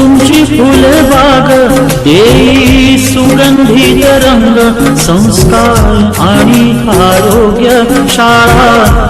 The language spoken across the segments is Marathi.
तुमची फुलबाग देई सुगंधित रंग संस्कार आणि आरोग्य शाळा.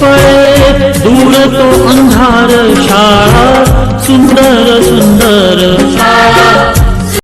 पळे दूर तो